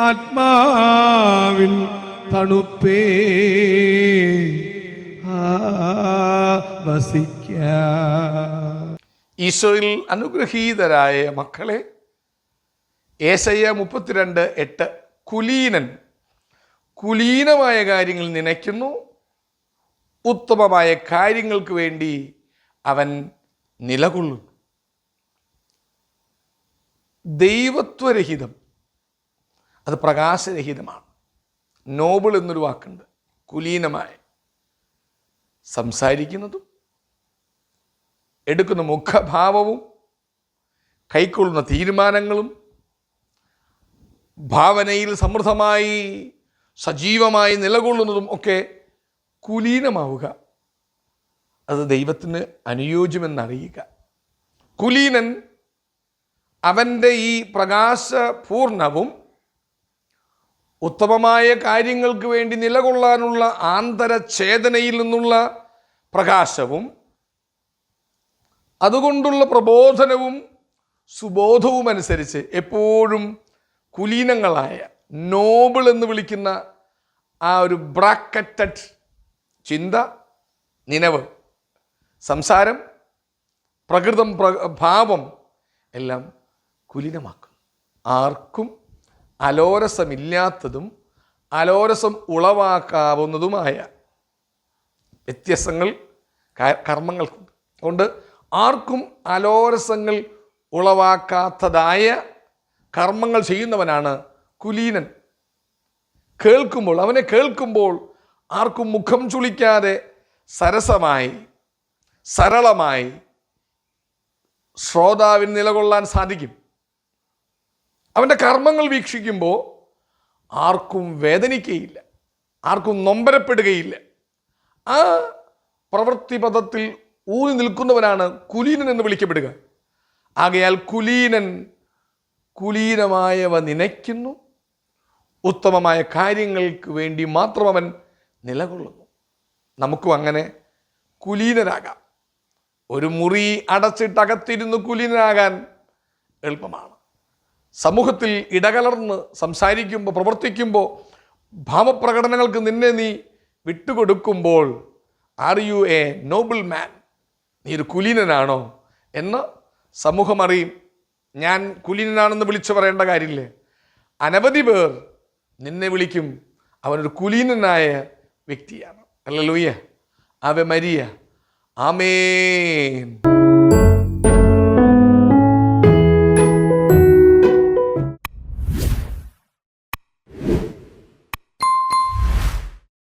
ആത്മാവിൻ തണുപ്പേ. വസിക്ക. ഈശോയിൽ അനുഗ്രഹീതരായ മക്കളെ ഏശയ്യ മുപ്പത്തിരണ്ട് എട്ട് കുലീനൻ. കുലീനമായ കാര്യങ്ങൾ നനയ്ക്കുന്നു. ഉത്തമമായ കാര്യങ്ങൾക്ക് വേണ്ടി അവൻ നിലകൊള്ളുന്നു. ദൈവത്വരഹിതം. അത് പ്രകാശരഹിതമാണ്. നോബിൾ എന്നൊരു വാക്കുണ്ട്. കുലീനമായ. സംസാരിക്കുന്നതും എടുക്കുന്ന മുഖഭാവവും കൈക്കൊള്ളുന്ന തീരുമാനങ്ങളും ഭാവനയിൽ സമൃദ്ധമായി സജീവമായി നിലകൊള്ളുന്നതും ഒക്കെ കുലീനമാവുക. അത് ദൈവത്തിന് അനുയോജ്യമെന്നറിയുക. കുലീനൻ അവന്റെ ഈ പ്രകാശപൂർണവും ഉത്തമമായ കാര്യങ്ങൾക്ക് വേണ്ടി നിലകൊള്ളാനുള്ള ആന്തരചേതനയിൽ നിന്നുള്ള പ്രകാശവും അതുകൊണ്ടുള്ള പ്രബോധനവും സുബോധവും അനുസരിച്ച് എപ്പോഴും കുലീനങ്ങളായ നോബിൾ എന്ന് വിളിക്കുന്ന ആ ഒരു ബ്രാക്കറ്റഡ് ചിന്ത നിലവ് സംസാരം പ്രകൃതം പ്ര ഭാവം എല്ലാം കുലീനമാക്കും ആർക്കും അലോരസമില്ലാത്തതും അലോരസം ഉളവാക്കാവുന്നതുമായ വ്യത്യസ്തങ്ങൾ കർമ്മങ്ങൾ കർമ്മങ്ങൾക്കുണ്ട്. അതുകൊണ്ട് ആർക്കും അലോരസങ്ങൾ ഉളവാക്കാത്തതായ കർമ്മങ്ങൾ ചെയ്യുന്നവനാണ് കുലീനൻ. കേൾക്കുമ്പോൾ അവനെ കേൾക്കുമ്പോൾ ആർക്കും മുഖം ചുളിക്കാതെ സരസമായി സരളമായി ശ്രോതാവിന് നിലകൊള്ളാൻ സാധിക്കും. അവന്റെ കർമ്മങ്ങൾ വീക്ഷിക്കുമ്പോൾ ആർക്കും വേദനിക്കുകയില്ല ആർക്കും നൊമ്പരപ്പെടുകയില്ല. ആ പ്രവൃത്തിപഥത്തിൽ ഊന്നി നിൽക്കുന്നവനാണ് കുലീനൻ എന്ന് വിളിക്കപ്പെടുക. ആകയാൽ കുലീനൻ കുലീനമായവ നനയ്ക്കുന്നു. ഉത്തമമായ കാര്യങ്ങൾക്ക് വേണ്ടി മാത്രം അവൻ നിലകൊള്ളുന്നു. നമുക്കും അങ്ങനെ കുലീനരാകാം ഒരു മുറി അടച്ചിട്ടകത്തിരുന്ന് കുലീനരാകാൻ എളുപ്പമാണ്. സമൂഹത്തിൽ ഇടകലർന്ന് സംസാരിക്കുമ്പോൾ പ്രവർത്തിക്കുമ്പോൾ ഭാവപ്രകടനങ്ങൾക്ക് നിന്നെ നീ വിട്ടുകൊടുക്കുമ്പോൾ are you a noble man നീ ഒരു കുലീനനാണോ? എന്ന് സമൂഹം അറിയും ഞാൻ കുലീനനാണെന്ന് വിളിച്ചു പറയേണ്ട കാര്യമില്ലേ? അനവധി പേർ നിന്നെ വിളിക്കും. അവനൊരു കുലീനനായ വ്യക്തിയാണ്. അല്ല ലൂയ്യ അവ മരിയ. ആമേൻ.